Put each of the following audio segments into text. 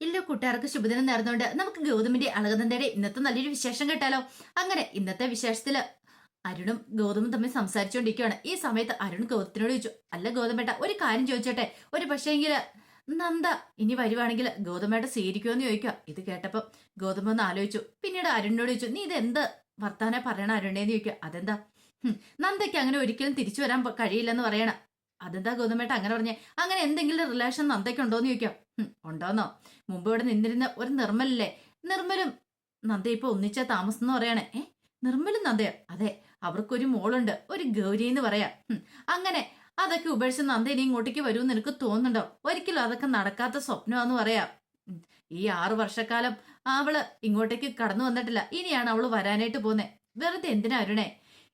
ഇല്ല കൂട്ടുകാർക്ക് ശുഭദിനം നേർന്നുകൊണ്ട് നമുക്ക് ഗൗതമിന്റെ അളകനന്ദയുടെ ഇന്നത്തെ നല്ലൊരു വിശേഷം കേട്ടാലോ? അങ്ങനെ ഇന്നത്തെ വിശേഷത്തിൽ അരുണും ഗൗതമും തമ്മിൽ സംസാരിച്ചുകൊണ്ടിരിക്കുകയാണ്. ഈ സമയത്ത് അരുൺ ഗൗതത്തിനോട് ചോദിച്ചു അല്ല ഗൗതമേട്ട ഒരു കാര്യം ചോദിച്ചോട്ടെ? ഒരു പക്ഷേങ്കിൽ നന്ദ ഇനി വരുവാണെങ്കിൽ ഗൗതമേട്ട സ്വീകരിക്കുമെന്ന് ചോദിക്കുക. ഇത് കേട്ടപ്പം ഗൗതമ ഒന്ന് ആലോചിച്ചു. പിന്നീട് അരുണിനോട് ചോദിച്ചു നീ ഇത് എന്ത് വർത്താനെ പറയണ അരുണേന്ന് ചോദിക്കുക? അതെന്താ? നന്ദയ്ക്ക് അങ്ങനെ ഒരിക്കലും തിരിച്ചു വരാൻ കഴിയില്ലെന്ന് പറയണ. അതെന്താ ഗൗതമേട്ട അങ്ങനെ പറഞ്ഞേ? അങ്ങനെ എന്തെങ്കിലും റിലേഷൻ നന്ദയ്ക്കുണ്ടോന്ന് ചോദിക്കാം. ഉണ്ടോന്നോ? മുമ്പ് ഇവിടെ നിന്നിരുന്ന ഒരു നിർമ്മലല്ലേ? നിർമ്മലും നന്ദ ഇപ്പൊ ഒന്നിച്ച താമസം എന്ന് പറയണേ. ഏ നിർമ്മലും നന്ദയോ? അതെ അവർക്കൊരു മോളുണ്ട്. ഒരു ഗൗരി എന്ന് പറയാ അങ്ങനെ അതൊക്കെ ഉപേക്ഷിച്ച് നന്ദ ഇനി ഇങ്ങോട്ടേക്ക് വരുമെന്ന് എനിക്ക് തോന്നുന്നുണ്ടോ? ഒരിക്കലും അതൊക്കെ നടക്കാത്ത സ്വപ്നമാന്ന് പറയാം. ഈ ആറു വർഷക്കാലം അവൾ ഇങ്ങോട്ടേക്ക് കടന്നു വന്നിട്ടില്ല. ഇനിയാണ് അവൾ വരാനായിട്ട് പോന്നെ വെറുതെ എന്തിനാ അരുണേ?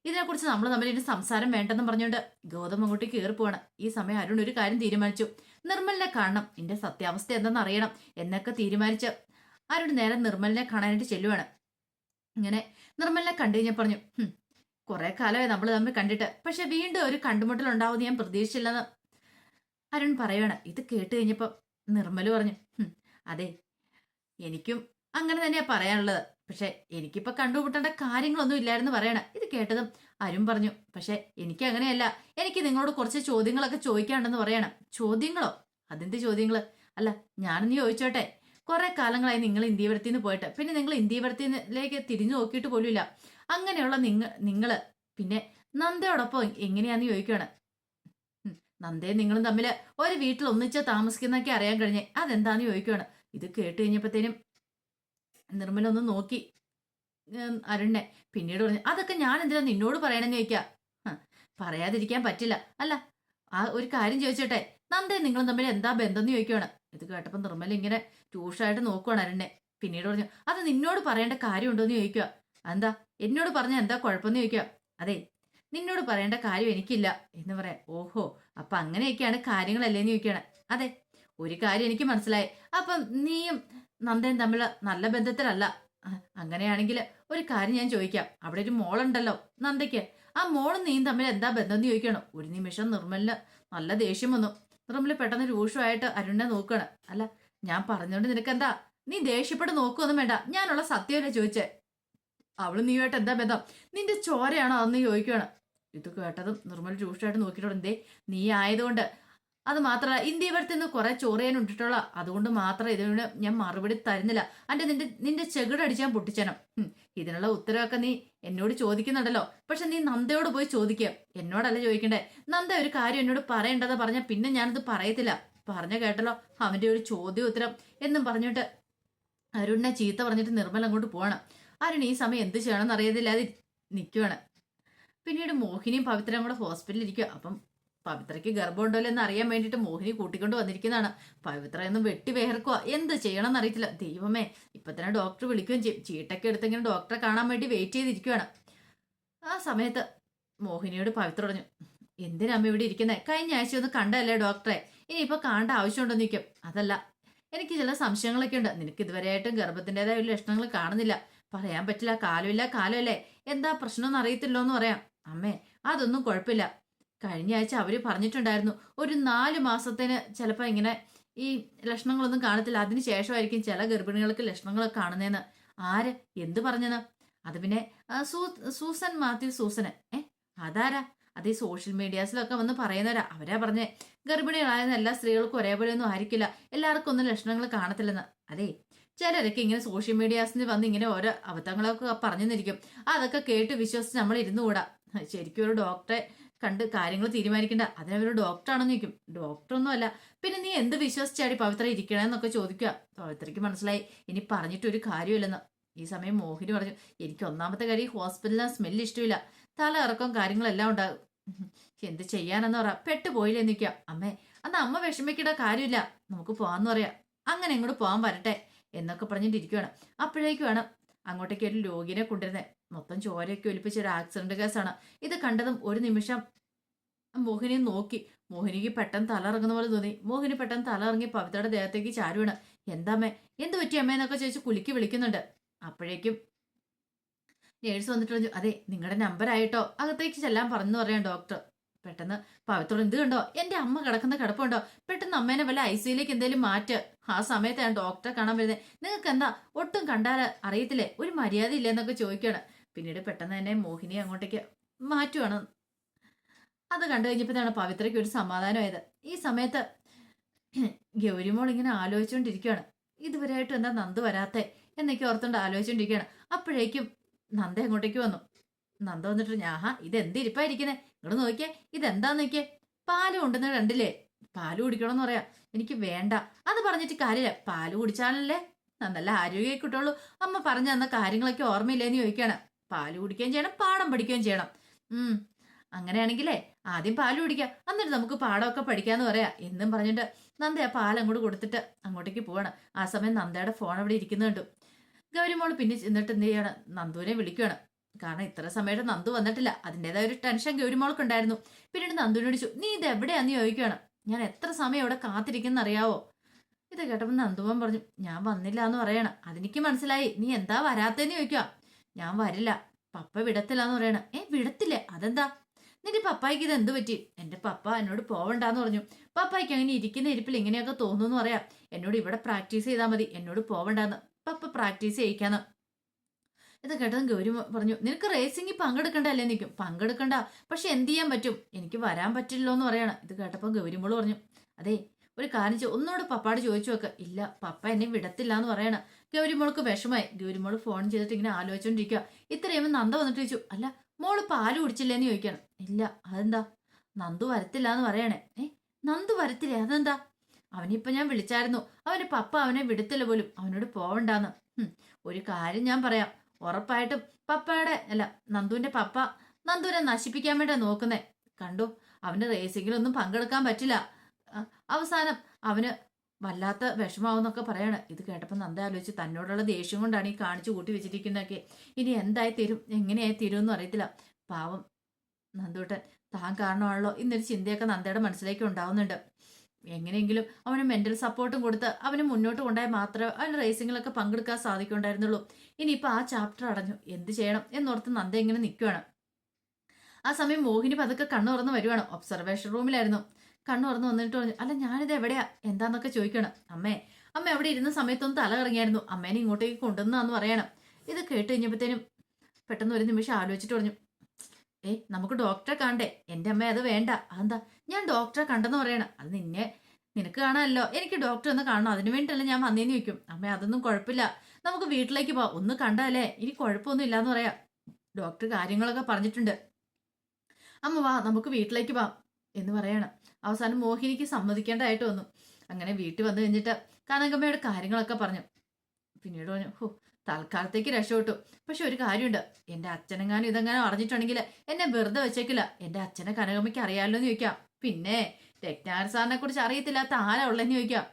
ഇതിനെക്കുറിച്ച് നമ്മൾ തമ്മിൽ ഇനി സംസാരം വേണ്ടെന്ന് പറഞ്ഞുകൊണ്ട് ഗൗതം അങ്ങോട്ട് കയറി പോവാണ് ഈ സമയം അരുൺ ഒരു കാര്യം തീരുമാനിച്ചു. നിർമ്മലിനെ കാണണം. എന്റെ സത്യാവസ്ഥ എന്തെന്ന് അറിയണം. എന്നൊക്കെ തീരുമാനിച്ച് അരുൺ നേരെ നിർമ്മലിനെ കാണാനായിട്ട് ചെല്ലുവാണ്. ഇങ്ങനെ നിർമ്മലിനെ കണ്ടു കഴിഞ്ഞാൽ പറഞ്ഞു "ഹും, കുറെ കാലമായി നമ്മൾ തമ്മിൽ കണ്ടിട്ട്. പക്ഷെ വീണ്ടും ഒരു കണ്ടുമുട്ടൽ ഉണ്ടാവുമെന്ന് ഞാൻ പ്രതീക്ഷിച്ചില്ലെന്ന് അരുൺ പറയുവാണ്. ഇത് കേട്ട് കഴിഞ്ഞപ്പോൾ നിർമ്മൽ പറഞ്ഞു അതെ എനിക്കും അങ്ങനെ തന്നെയാ പറയാനുള്ളത്. പക്ഷെ എനിക്കിപ്പോ കണ്ടുപിട്ടേണ്ട കാര്യങ്ങളൊന്നും ഇല്ലായിരുന്നു പറയണ. ഇത് കേട്ടതും അരും പറഞ്ഞു പക്ഷെ എനിക്ക് അങ്ങനെയല്ല. എനിക്ക് നിങ്ങളോട് കുറച്ച് ചോദ്യങ്ങളൊക്കെ ചോദിക്കാണ്ടെന്ന് പറയണം. ചോദ്യങ്ങളോ? അതെന്ത് ചോദ്യങ്ങൾ? അല്ല ഞാനൊന്ന് ചോദിച്ചോട്ടെ. കുറെ കാലങ്ങളായി നിങ്ങൾ ഇന്ത്യവരത്തിൽ നിന്ന് പോയിട്ട്. പിന്നെ നിങ്ങൾ ഇന്ത്യവരത്തിലേക്ക് തിരിഞ്ഞു നോക്കിയിട്ട് പോലുമില്ല. അങ്ങനെയുള്ള നിങ്ങൾ നിങ്ങൾ പിന്നെ നന്ദയോടൊപ്പം എങ്ങനെയാന്ന് ചോദിക്കുകയാണ് നന്ദയും നിങ്ങളും തമ്മിൽ ഒരു വീട്ടിൽ ഒന്നിച്ച് താമസിക്കുന്നൊക്കെ അറിയാൻ കഴിഞ്ഞേ. അതെന്താന്ന് ചോദിക്കുകയാണ് ഇത് കേട്ട് കഴിഞ്ഞപ്പോഴത്തേനും നിർമ്മല ഒന്ന് നോക്കി. ഉം, പിന്നീട് പറഞ്ഞു അതൊക്കെ ഞാൻ എന്തിനാ നിന്നോട് പറയണമെന്ന് ചോദിക്കാ? പറയാതിരിക്കാൻ പറ്റില്ല. അല്ല ആ ഒരു കാര്യം ചോദിച്ചോട്ടെ. നന്ദേ നിങ്ങളും തമ്മിൽ എന്താ ബന്ധം എന്ന് ചോദിക്കുകയാണ് ഇത് കേട്ടപ്പോൾ നിർമ്മല ഇങ്ങനെ ട്യൂഷായിട്ട് നോക്കുവാണ് അരുണിനെ പിന്നീട് പറഞ്ഞു അത് നിന്നോട് പറയേണ്ട കാര്യമുണ്ടോ എന്ന് ചോദിക്കുക എന്താ എന്നോട് പറഞ്ഞാൽ എന്താ കുഴപ്പമെന്ന് ചോദിക്കുക അതെ നിന്നോട് പറയേണ്ട കാര്യം എനിക്കില്ല. എന്ന് പറയാം. ഓഹോ അപ്പൊ അങ്ങനെയൊക്കെയാണ് കാര്യങ്ങളല്ലേന്ന് ചോദിക്കുകയാണ് അതെ ഒരു കാര്യം എനിക്ക് മനസ്സിലായി. അപ്പം നീയും നന്ദയും തമ്മിൽ നല്ല ബന്ധത്തിലല്ല. അങ്ങനെയാണെങ്കിൽ ഒരു കാര്യം ഞാൻ ചോദിക്കാം. അവിടെ ഒരു മോളുണ്ടല്ലോ നന്ദയ്ക്ക്. ആ മോളും നീയും തമ്മിൽ എന്താ ബന്ധം എന്ന് ചോദിക്കണം. ഒരു നിമിഷം നിർമ്മലിന് നല്ല ദേഷ്യം വന്നു. നിർമ്മൽ പെട്ടെന്ന് രൂക്ഷമായിട്ട് അരുണിനെ നോക്കുകയാണ് അല്ല ഞാൻ പറഞ്ഞോണ്ട് നിനക്കെന്താ? നീ ദേഷ്യപ്പെട്ട് നോക്കുമൊന്നും വേണ്ട. ഞാനുള്ള സത്യമല്ലേ ചോദിച്ചേ? അവൾ നീയുമായിട്ട് എന്താ ബന്ധം? നിന്റെ ചോരയാണോ അതെന്ന് ചോദിക്കുകയാണ് ഇത് കേട്ടതും നിർമ്മൽ രൂക്ഷമായിട്ട് നോക്കിയിട്ടുണ്ട് എന്തേ? നീ ആയതുകൊണ്ട് അത് മാത്രമല്ല ഇന്ത്യ ഇവിടുത്തെ നിന്ന് കുറെ ചോറിയാൻ ഇട്ടിട്ടുള്ള അതുകൊണ്ട് മാത്രം ഇതിന് ഞാൻ മറുപടി തരുന്നില്ല. അന്റെ നിന്റെ നിന്റെ ചെകിടടിച്ചാൻ പൊട്ടിച്ചനം. ഉം, ഇതിനുള്ള ഉത്തരവൊക്കെ നീ എന്നോട് ചോദിക്കുന്നുണ്ടല്ലോ. പക്ഷെ നീ നന്ദയോട് പോയി ചോദിക്കുക എന്നോടല്ല ചോദിക്കണ്ടേ. നന്ദ ഒരു കാര്യം എന്നോട് പറയേണ്ടത് പറഞ്ഞ പിന്നെ ഞാനത് പറയത്തില്ല. പറഞ്ഞ കേട്ടല്ലോ അവന്റെ ഒരു ചോദ്യ ഉത്തരം എന്നും പറഞ്ഞിട്ട് അരുണിനെ ചീത്ത പറഞ്ഞിട്ട് നിർമ്മൽ അങ്ങോട്ട് പോകണം അരുൺ ഈ സമയം എന്ത് ചെയ്യണമെന്ന് അറിയത്തില്ലാതെ നിൽക്കുവാണ് പിന്നീട് മോഹിനിയും പവിത്രയും കൂടെ ഹോസ്പിറ്റലിൽ ഇരിക്കുക അപ്പം പവിത്രയ്ക്ക് ഗർഭമുണ്ടല്ലോ എന്ന് അറിയാൻ വേണ്ടിയിട്ട് മോഹിനി കൂട്ടിക്കൊണ്ട് വന്നിരിക്കുന്നതാണ്. പവിത്ര എന്നും വെട്ടി വേർക്കുക എന്ത് ചെയ്യണം എന്നറിയത്തില്ല ദൈവമേ ഇപ്പൊ തന്നെ ഡോക്ടർ വിളിക്കുകയും ചെയ്യും. ചീട്ടൊക്കെ എടുത്തെങ്കിലും ഡോക്ടറെ കാണാൻ വേണ്ടി വെയിറ്റ് ചെയ്തിരിക്കുകയാണ് ആ സമയത്ത് മോഹിനിയോട് പവിത്ര പറഞ്ഞു എന്തിനാ അമ്മ ഇവിടെ ഇരിക്കുന്നത് കഴിഞ്ഞ ആഴ്ച ഒന്ന് കണ്ടല്ലേ ഡോക്ടറെ? ഇനിയിപ്പോൾ കാണേണ്ട ആവശ്യമുണ്ടോ നിൽക്കും അതല്ല എനിക്ക് ചില സംശയങ്ങളൊക്കെ ഉണ്ട്. നിനക്ക് ഇതുവരെയായിട്ടും ഗർഭത്തിന്റെതായ ഒരു ലക്ഷണങ്ങൾ കാണുന്നില്ല. പറയാൻ പറ്റില്ല. കാലമില്ല കാലമല്ലേ? എന്താ പ്രശ്നമൊന്നും അറിയത്തില്ലോ എന്ന് പറയാം. അമ്മേ അതൊന്നും കുഴപ്പമില്ല. കഴിഞ്ഞ ആഴ്ച അവർ പറഞ്ഞിട്ടുണ്ടായിരുന്നു ഒരു നാല് മാസത്തിന് ചിലപ്പോൾ ഇങ്ങനെ ഈ ലക്ഷണങ്ങളൊന്നും കാണത്തില്ല. അതിന് ശേഷമായിരിക്കും ചില ഗർഭിണികൾക്ക് ലക്ഷണങ്ങളൊക്കെ കാണുന്നതെന്ന് ആര്? എന്ത് പറഞ്ഞത് അത് പിന്നെ സൂസൻ മാത്യു സൂസന്. ഏ? അതാരാ? അത് ഈ സോഷ്യൽ മീഡിയാസിലൊക്കെ വന്ന് പറയുന്നവരാ. അവരാ പറഞ്ഞേ ഗർഭിണികളായ എല്ലാ സ്ത്രീകൾക്കും ഒരേപോലെ ഒന്നും ആയിരിക്കില്ല. എല്ലാവർക്കും ഒന്നും ലക്ഷണങ്ങൾ കാണത്തില്ലെന്ന്. അതെ ചിലരൊക്കെ ഇങ്ങനെ സോഷ്യൽ മീഡിയാസിൽ വന്ന് ഇങ്ങനെ ഓരോ അബദ്ധങ്ങളൊക്കെ പറഞ്ഞെന്നിരിക്കും. അതൊക്കെ കേട്ട് വിശ്വസിച്ച് നമ്മൾ ഇരുന്നുകൂടാ ശരിക്കും ഒരു ഡോക്ടറെ കണ്ട് കാര്യങ്ങൾ തീരുമാനിക്കണ്ട. അതിനവര് ഡോക്ടറാണെന്ന് ചോദിക്കും. ഡോക്ടറൊന്നും അല്ല പിന്നെ നീ എന്ത് വിശ്വസിച്ചാടി പവിത്ര ഇരിക്കണമെന്നൊക്കെ ചോദിക്കുക. പവിത്രയ്ക്ക് മനസ്സിലായി. ഇനി പറഞ്ഞിട്ട് ഒരു കാര്യമില്ലെന്ന്. ഈ സമയം മോഹിനി പറഞ്ഞു എനിക്ക് ഒന്നാമത്തെ കാര്യം ഹോസ്പിറ്റലിലെ സ്മെല്ല് ഇഷ്ടമില്ല. തല ഇറക്കം കാര്യങ്ങളെല്ലാം ഉണ്ടാകും. എന്ത് ചെയ്യാനെന്ന് പറ. പെട്ടുപോയില്ലേ നിൽക്കുക അമ്മേ അന്ന് അമ്മ വിഷമിക്കേണ്ട കാര്യമില്ല. നമുക്ക് പോവാന്ന് പറയാം. അങ്ങനെ ഇങ്ങോട്ട് പോകാൻ വരട്ടെ എന്നൊക്കെ പറഞ്ഞിട്ട് ഇരിക്കുവാണ് അപ്പോഴേക്കുമാണ് അങ്ങോട്ടേക്ക് ഒരു രോഗിനെ കൊണ്ടുവരുന്നത്. മൊത്തം ചോരയൊക്കെ ഒലിപ്പിച്ച ഒരു ആക്സിഡന്റ് കേസാണ് ഇത് കണ്ടതും ഒരു നിമിഷം മോഹിനിയും നോക്കി. മോഹിനിക്ക് പെട്ടെന്ന് തലറങ്ങുന്ന പോലെ തോന്നി. മോഹിനി പെട്ടെന്ന് തലറങ്ങി പവിത്രയുടെ ദേഹത്തേക്ക് ചാരുവാണ് എന്താമ്മേ എന്ത് പറ്റി അമ്മ? എന്നൊക്കെ ചോദിച്ച് കുലുക്കി വിളിക്കുന്നുണ്ട്. അപ്പോഴേക്കും നേഴ്സ് വന്നിട്ട് പറഞ്ഞു അതെ നിങ്ങളുടെ നമ്പർ ആയിട്ടോ? അകത്തേക്ക് ചെല്ലാൻ പറഞ്ഞു പറയാം ഡോക്ടർ പെട്ടെന്ന് പവിത്രം എന്ത് കണ്ടോ? എന്റെ അമ്മ കിടക്കുന്ന കിടപ്പുണ്ടോ? പെട്ടെന്ന് അമ്മേനെ വല്ല ഐ സിയിലേക്ക് എന്തെങ്കിലും മാറ്റ്. ആ സമയത്താണ് ഡോക്ടറെ കാണാൻ വരുന്നത് നിങ്ങൾക്ക് എന്താ? ഒട്ടും കണ്ടാൽ അറിയത്തില്ലേ? ഒരു മര്യാദ ഇല്ലെന്നൊക്കെ ചോദിക്കുകയാണ് പിന്നീട് പെട്ടെന്ന് തന്നെ മോഹിനി അങ്ങോട്ടേക്ക് മാറ്റുവാണ്. അത് കണ്ടു കഴിഞ്ഞപ്പോഴാണ് പവിത്രയ്ക്ക് ഒരു സമാധാനമായത്. ഈ സമയത്ത് ഗൗരിമോൾ ഇങ്ങനെ ആലോചിച്ചുകൊണ്ടിരിക്കുകയാണ് ഇതുവരെയായിട്ടും എന്താ നന്ദു വരാത്തെ? എന്നൊക്കെ ഓർത്തുകൊണ്ട് ആലോചിച്ചുകൊണ്ടിരിക്കുകയാണ് അപ്പോഴേക്കും നന്ദ അങ്ങോട്ടേക്ക് വന്നു. നന്ദ വന്നിട്ട് ഞാഹാ ഇത് എന്ത് നിങ്ങൾ ഇങ്ങോട്ട് നോക്കിയേ ഇതെന്താന്ന് നോക്കിയേ? പാൽ കൊണ്ടുവന്ന് കണ്ടില്ലേ? പാൽ കുടിക്കണമെന്ന് പറയാം. എനിക്ക് വേണ്ട. അത് പറഞ്ഞിട്ട് കാര്യമില്ല. പാൽ കുടിച്ചാലല്ലേ? നല്ല ആരോഗ്യമൊക്കെ കിട്ടുള്ളൂ അമ്മ പറഞ്ഞു തന്ന കാര്യങ്ങളൊക്കെ ഓർമ്മയില്ലേന്ന് ചോദിക്കുകയാണ്. പാൽ കുടിക്കുകയും ചെയ്യണം പാഠം പഠിക്കുകയും ചെയ്യണം. ഉം. അങ്ങനെയാണെങ്കിലേ ആദ്യം പാൽ കുടിക്കാം. എന്നിട്ട് നമുക്ക് പാഠമൊക്കെ പഠിക്കാന്ന് പറയാ. എന്നും പറഞ്ഞിട്ട് നന്ദ ആ പാൽ അങ്ങോട്ട് കൊടുത്തിട്ട് അങ്ങോട്ടേക്ക് പോവാണ്. ആ സമയം നന്ദയുടെ ഫോൺ അവിടെ ഇരിക്കുന്നുണ്ട് ഗൗരിമോൾ പിന്നെ ചെന്നിട്ട് എന്ത് ചെയ്യാണ്? നന്ദുവിനെ വിളിക്കുകയാണ് കാരണം ഇത്ര സമയത്ത് നന്ദു വന്നിട്ടില്ല. അതിന്റെതായ ഒരു ടെൻഷൻ ഗൗരിമോൾക്ക് ഉണ്ടായിരുന്നു. പിന്നീട് നന്ദുവിനോട് ചോദിച്ചു നീ ഇത് എവിടെയാന്ന് ചോദിക്കുകയാണ്? ഞാൻ എത്ര സമയം ഇവിടെ കാത്തിരിക്കുന്ന അറിയാവോ? ഇത് കേട്ടപ്പോൾ നന്ദുവൻ പറഞ്ഞു ഞാൻ വന്നില്ല എന്ന് പറയണം. അതെനിക്ക് മനസ്സിലായി. നീ എന്താ വരാത്തേന്ന് ചോദിക്കുക ഞാൻ വരില്ല. പപ്പ വിടത്തില്ലാന്ന് പറയണ. ഏ വിടത്തില്ലേ? അതെന്താ? നിന്റെ പപ്പായ്ക്ക് ഇത് എന്ത് പറ്റി? എന്റെ പപ്പ എന്നോട് പോവണ്ടെന്ന് പറഞ്ഞു. പപ്പായ്ക്ക് അങ്ങനെ ഇരിക്കുന്ന ഇരിപ്പിൽ ഇങ്ങനെയൊക്കെ തോന്നുന്നു പറയാം. എന്നോട് ഇവിടെ പ്രാക്ടീസ് ചെയ്താൽ മതി. എന്നോട് പോവണ്ടെന്ന്. പപ്പ പ്രാക്ടീസ് ചെയ്യിക്കാന്ന്. ഇത് കേട്ടതും ഗൗരി പറഞ്ഞു നിനക്ക് റേസിംഗിൽ പങ്കെടുക്കണ്ടല്ലേ നിൽക്കും പങ്കെടുക്കണ്ട. പക്ഷെ എന്ത് ചെയ്യാൻ പറ്റും? എനിക്ക് വരാൻ പറ്റില്ലല്ലോ എന്ന് പറയണം. ഇത് കേട്ടപ്പോൾ ഗൗരിമോൾ പറഞ്ഞു അതെ ഒരു കാര്യം ഒന്നോട് പപ്പാട് ചോദിച്ചു നോക്ക. ഇല്ല പപ്പ എന്നെ വിടത്തില്ല എന്ന് പറയണം. ഗൗരിമോൾക്ക് വിഷമായി ഗൗരിമോൾ ഫോൺ ചെയ്തിട്ട് ഇങ്ങനെ ആലോചിച്ചോണ്ടിരിക്കുക ഇത്രയും നന്ദ വന്നിട്ട് ചോദിച്ചു അല്ല മോൾ പാൽ കുടിച്ചില്ലേന്ന് ചോദിക്കണം. ഇല്ല അതെന്താ? നന്ദു വരത്തില്ല എന്ന് പറയണേ. ഏ നന്ദു വരത്തില്ലേ? അതെന്താ? അവനിപ്പോ ഞാൻ വിളിച്ചായിരുന്നു. അവന്റെ പപ്പ അവനെ വിടത്തില്ല പോലും. അവനോട് പോവണ്ടാന്ന്. ഒരു കാര്യം ഞാൻ പറയാം. ഉറപ്പായിട്ടും പപ്പയുടെ അല്ല നന്ദുവിന്റെ പപ്പ നന്ദുവിനെ നശിപ്പിക്കാൻ വേണ്ടി നോക്കുന്നേ. കണ്ടു? അവന് റേസിങ്ങിലൊന്നും പങ്കെടുക്കാൻ പറ്റില്ല. അവസാനം അവന് വല്ലാത്ത വിഷമാവെന്നൊക്കെ പറയാണ്. ഇത് കേട്ടപ്പോൾ നന്ദ ആലോചിച്ച് തന്നോടുള്ള ദേഷ്യം കൊണ്ടാണ് ഈ കാണിച്ചു കൂട്ടി വെച്ചിരിക്കുന്നതൊക്കെ. ഇനി എന്തായി തീരും? എങ്ങനെയായി തീരും എന്ന് അറിയത്തില്ല. പാവം നന്ദൂട്ടൻ താൻ കാരണമാണല്ലോ ഇന്നൊരു ചിന്തയൊക്കെ നന്ദയുടെ മനസ്സിലേക്ക് ഉണ്ടാവുന്നുണ്ട്. എങ്ങനെയെങ്കിലും അവന് മെന്റൽ സപ്പോർട്ടും കൊടുത്ത് അവന് മുന്നോട്ട് കൊണ്ടുപോയാൽ മാത്രമേ അവന് റേസിങ്ങിലൊക്കെ പങ്കെടുക്കാൻ സാധിക്കുണ്ടായിരുന്നുള്ളൂ ഇനിയിപ്പോൾ ആ ചാപ്റ്റർ അടഞ്ഞു. എന്ത് ചെയ്യണം എന്നോർത്ത് നന്ദ ഇങ്ങനെ നിൽക്കുകയാണ് ആ സമയം മോഹിനി പതുക്കെ കണ്ണു തുറന്ന് വരുവാണ് ഒബ്സർവേഷൻ റൂമിലായിരുന്നു കണ്ണു തുറന്ന് വന്നിട്ട് പറഞ്ഞു അല്ല ഞാനിത് എവിടെയാ? എന്താന്നൊക്കെ ചോദിക്കണം. അമ്മേ അമ്മ അവിടെ ഇരുന്ന സമയത്തൊന്നും തല കറങ്ങിയായിരുന്നു അമ്മേനെ ഇങ്ങോട്ടേക്ക് കൊണ്ടുവന്നാന്ന് പറയണം. ഇത് കേട്ട് കഴിഞ്ഞപ്പോഴത്തേനും പെട്ടെന്ന് ഒരു നിമിഷം ആലോചിച്ചിട്ട് പറഞ്ഞു ഏ നമുക്ക് ഡോക്ടറെ കാണണ്ടേ? എന്റെ അമ്മ അത് വേണ്ട. അതെന്താ? ഞാൻ ഡോക്ടറെ കണ്ടെന്ന് പറയണം. അത് നിന്നെ നിനക്ക് കാണാമല്ലോ. എനിക്ക് ഡോക്ടറെ ഒന്ന് കാണണം. അതിനു വേണ്ടിയല്ല ഞാൻ വന്നേന്ന് ചോദിക്കും. അമ്മ അതൊന്നും കുഴപ്പമില്ല. നമുക്ക് വീട്ടിലേക്ക് പോവാം. ഒന്ന് കണ്ടാലേ ഇനി കുഴപ്പമൊന്നും ഇല്ലാന്ന് പറയാം. ഡോക്ടർ കാര്യങ്ങളൊക്കെ പറഞ്ഞിട്ടുണ്ട്. അമ്മ വാ നമുക്ക് വീട്ടിലേക്ക് പോവാം. എന്ന് പറയണം. അവസാനം മോഹിനിക്ക് സമ്മതിക്കേണ്ടതായിട്ട് വന്നു. അങ്ങനെ വീട്ടിൽ വന്നു കഴിഞ്ഞിട്ട് കനകമ്മയുടെ കാര്യങ്ങളൊക്കെ പറഞ്ഞു. പിന്നീട് പറഞ്ഞു ഹോ തൽക്കാലത്തേക്ക് രക്ഷപ്പെട്ടു. പക്ഷെ ഒരു കാര്യമുണ്ട്. എന്റെ അച്ഛനെങ്ങാനും ഇതെങ്ങാനും അറിഞ്ഞിട്ടുണ്ടെങ്കിൽ എന്നെ വെറുതെ വെച്ചേക്കില്ല. എന്റെ അച്ഛനെ കനകമ്മയ്ക്ക് അറിയാമല്ലോ എന്ന് ചോദിക്കാം. പിന്നെ ടെക്നാർ സാറിനെ കുറിച്ച് അറിയത്തില്ലാത്ത ആരാ ഉള്ളതെന്ന് ചോദിക്കാം.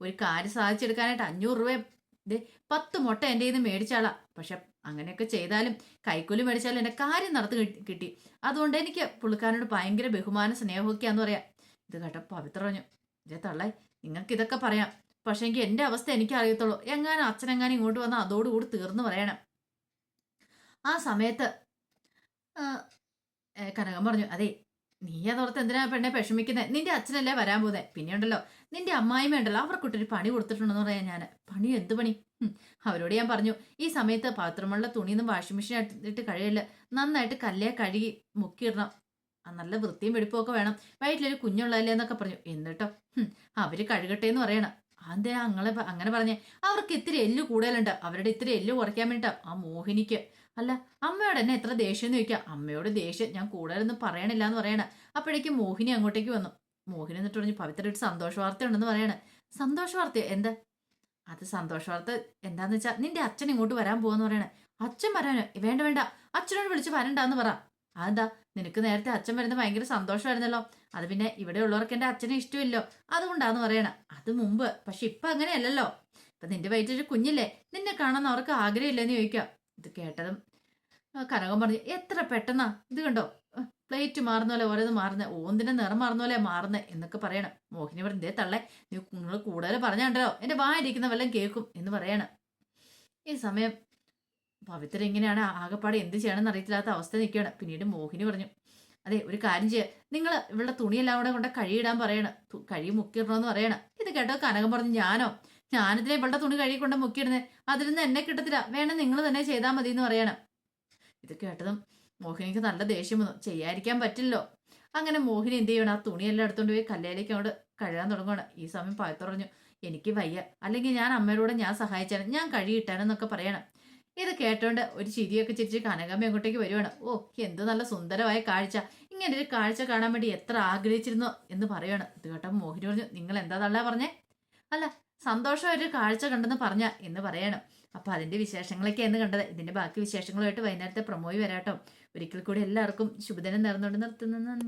ഒരു കാര്യം സാധിച്ചെടുക്കാനായിട്ട് അഞ്ഞൂറ് രൂപ ദേ പത്ത് മുട്ട എന്റെ കയ്യിൽ നിന്ന് മേടിച്ചാളാ പക്ഷെ അങ്ങനെയൊക്കെ ചെയ്താലും കൈക്കൂലി മേടിച്ചാലും എന്റെ കാര്യം നടത്തി കിട്ടി- അതുകൊണ്ട് എനിക്ക് പുള്ളിക്കാരനോട് ഭയങ്കര ബഹുമാന സ്നേഹമൊക്കെയാന്ന് പറയാം. ഇത് കേട്ടപ്പോൾ പവിത്ര പറഞ്ഞു ഇതേ തള്ളേ നിങ്ങൾക്ക് ഇതൊക്കെ പറയാം. പക്ഷെ എനിക്ക് എന്റെ അവസ്ഥ എനിക്ക് അറിയത്തുള്ളൂ എങ്ങാനും അച്ഛനെങ്ങാനും ഇങ്ങോട്ട് വന്നാൽ അതോടുകൂടി തീർന്നു പറയണം. ആ സമയത്ത് കനകം പറഞ്ഞു അതെ നീ അതോർത്ത് എന്തിനാ പെണ്ണെ വിഷമിക്കുന്നത് നിന്റെ അച്ഛനല്ലേ വരാൻ പോകുന്നത് പിന്നെ? ഉണ്ടല്ലോ നിന്റെ അമ്മായിമ്മ ഉണ്ടല്ലോ അവർക്കൊട്ടൊരു പണി കൊടുത്തിട്ടുണ്ടെന്ന് പറയാം ഞാൻ പണി എന്ത് പണി? അവരോട് ഞാൻ പറഞ്ഞു ഈ സമയത്ത് പാത്രമുള്ള തുണിയൊന്നും വാഷിംഗ് മെഷീൻ ഇട്ട് കഴിയല്ല. നന്നായിട്ട് കല്ലേ കഴുകി മുക്കിയിടണം. നല്ല വൃത്തിയും വെടിപ്പും വേണം. വയറ്റിലൊരു കുഞ്ഞുള്ളതല്ലേ എന്നൊക്കെ പറഞ്ഞു. എന്നിട്ടോ? അവർ കഴുകട്ടെ എന്ന് പറയണം. അതെ അങ്ങളെ അങ്ങനെ പറഞ്ഞേ? അവർക്ക് ഇത്തിരി എല്ല് കൂടുതലുണ്ട്. അവരുടെ ഇത്തിരി എല്ല് കുറയ്ക്കാൻ വേണ്ടിട്ടാ. ആ മോഹിനിക്ക്. അല്ല അമ്മയോട് എന്നെ എത്ര ദേഷ്യം എന്ന് ചോദിക്കാം. അമ്മയോട് ദേഷ്യം. ഞാൻ കൂടുതലൊന്നും പറയണില്ല എന്ന് പറയണ. അപ്പോഴേക്കും മോഹിനി അങ്ങോട്ടേക്ക് വന്നു. മോഹിനി എന്നിട്ട് പറഞ്ഞു പവിത്ര ഒരു സന്തോഷ വാർത്ത ഉണ്ടെന്ന് പറയണ. സന്തോഷ വാർത്ത? എന്താ? അത് സന്തോഷ വാർത്ത എന്താന്ന് വെച്ചാൽ നിന്റെ അച്ഛൻ ഇങ്ങോട്ട് വരാൻ പോവാന്ന് പറയണേ. അച്ഛൻ വരാനോ വേണ്ട വേണ്ട. അച്ഛനോട് വിളിച്ച് വരണ്ടാന്ന് പറ. അതെന്താ? നിനക്ക് നേരത്തെ അച്ഛൻ വരുന്നത് ഭയങ്കര സന്തോഷമായിരുന്നല്ലോ. അത് പിന്നെ ഇവിടെ ഉള്ളവർക്ക് എന്റെ അച്ഛനെ ഇഷ്ടമില്ലോ. അതുകൊണ്ടാന്ന് പറയണ. അത് മുമ്പ്. പക്ഷെ ഇപ്പൊ അങ്ങനെയല്ലല്ലോ. ഇപ്പൊ നിന്റെ വയറ്റൊരു കുഞ്ഞില്ലേ? നിന്നെ കാണാൻ അവർക്ക് ആഗ്രഹമില്ലെന്ന് ചോദിക്കാം. ഇത് കേട്ടതും കനകം പറഞ്ഞു എത്ര പെട്ടെന്നാ? ഇത് കണ്ടോ? പ്ലേറ്റ് മാറുന്ന പോലെ ഓരോന്ന് മാറുന്നത് ഓന്തിന്റെ നിറം മാറുന്ന പോലെ മാറുന്നത് എന്നൊക്കെ പറയണം. മോഹിനി പറഞ്ഞു ഇതേ തള്ളേ നിങ്ങൾ കൂടുതൽ പറഞ്ഞാണ്ടല്ലോ. എന്റെ വായിരിക്കുന്ന വല്ലതും കേൾക്കും എന്ന് പറയണം. ഈ സമയം പവിത്ര എങ്ങനെയാണ് ആകെപ്പാടെ എന്ത് ചെയ്യണമെന്ന് അറിയത്തില്ലാത്ത അവസ്ഥ നിൽക്കുകയാണ്. പിന്നീട് മോഹിനി പറഞ്ഞു അതെ ഒരു കാര്യം ചെയ്യുക നിങ്ങൾ ഇവളുടെ തുണിയെല്ലാം കൂടെ കൊണ്ട് കഴിയിടാൻ പറയണം. കഴി മുക്കിയിടണമെന്ന് പറയണം. ഇത് കേട്ടോ കനകം പറഞ്ഞു ഞാനോ? ഞാനിതിനെ ഇവളുടെ തുണി കഴുകി കൊണ്ട് മുക്കിയിടുന്നത് അതിൽ നിന്ന് എന്നെ കിട്ടത്തില്ല. വേണം നിങ്ങൾ തന്നെ ചെയ്താൽ മതി എന്ന് പറയണം. ഇത് കേട്ടതും മോഹിനിക്ക് നല്ല ദേഷ്യം വന്നു. ചെയ്യാതിരിക്കാൻ പറ്റില്ലല്ലോ. അങ്ങനെ മോഹിനി എന്ത് ചെയ്യണം? ആ തുണിയെല്ലാം എടുത്തുകൊണ്ട് പോയി കല്ലേലേക്ക് അങ്ങോട്ട് കഴുകാൻ തുടങ്ങുകയാണ് ഈ സമയം പറഞ്ഞു എനിക്ക് വയ്യ. അല്ലെങ്കിൽ ഞാൻ അമ്മയോട് ഞാൻ സഹായിച്ചാണ് ഞാൻ കഴുകിയിട്ടാണെന്നൊക്കെ പറയണം. ഇത് കേട്ടോണ്ട് ഒരു ചിരിയൊക്കെ ചിരിച്ച് കനകമ്മ അങ്ങോട്ടേക്ക് വരുവാണ്. ഓ എന്ത് നല്ല സുന്ദരമായ കാഴ്ച. ഇങ്ങനെ ഒരു കാഴ്ച കാണാൻ വേണ്ടി എത്ര ആഗ്രഹിച്ചിരുന്നു എന്ന് പറയാണ് ഇത് കേട്ടോ മോഹിനി പറഞ്ഞു. നിങ്ങൾ എന്താ തള്ള പറഞ്ഞേ? അല്ല സന്തോഷമായൊരു കാഴ്ച കണ്ടെന്ന് പറഞ്ഞ എന്ന് പറയണം. അപ്പൊ അതിന്റെ വിശേഷങ്ങളൊക്കെ എന്ന് കണ്ടത്. ഇതിന്റെ ബാക്കി വിശേഷങ്ങളുമായിട്ട് വൈകുന്നേരത്തെ പ്രൊമോയി വരാട്ടോ. ഒരിക്കൽ കൂടി എല്ലാവർക്കും ശുഭദിനം നേർന്നുകൊണ്ട് നിർത്തുന്നു. നന്ദി.